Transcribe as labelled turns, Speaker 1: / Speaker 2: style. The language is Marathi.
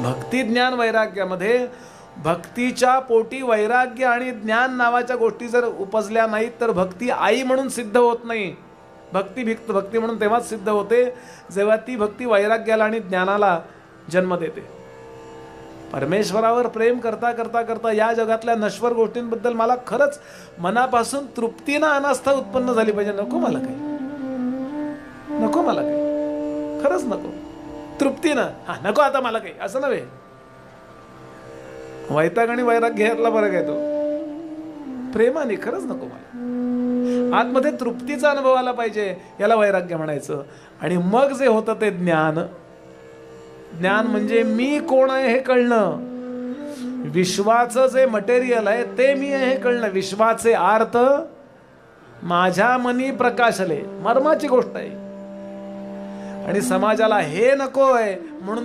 Speaker 1: भक्ती ज्ञान वैराग्यामध्ये भक्तीच्या पोटी वैराग्य आणि ज्ञान नावाच्या गोष्टी जर उपजल्या नाहीत तर भक्ती आई म्हणून सिद्ध होत नाही. भक्ती भिक्त भक्ती म्हणून तेव्हाच सिद्ध होते जेव्हा ती भक्ती वैराग्याला आणि ज्ञानाला जन्म देते. परमेश्वरावर प्रेम करता करता करता या जगातल्या नश्वर गोष्टींबद्दल मला खरंच मनापासून तृप्तीनं अनास्था उत्पन्न झाली पाहिजे. नको मला काही. नको मला काही. खरंच नको. तृप्तीनं. हा नको आता मला काही असं नव्हे. वैताग आणि वैराग्य यातला फरक आहे तो. प्रेमाने खरंच नको मला. आतमध्ये तृप्तीचा अनुभव आला पाहिजे याला वैराग्य म्हणायचं. आणि मग जे होतं ते ज्ञान. ज्ञान म्हणजे मी कोण आहे हे कळणं. विश्वाचं जे मटेरियल आहे ते मी आहे हे कळणं. विश्वाचे आर्थ माझ्या मनी प्रकाशले. मर्माची गोष्ट आहे. आणि समाजाला हे नकोय म्हणून मी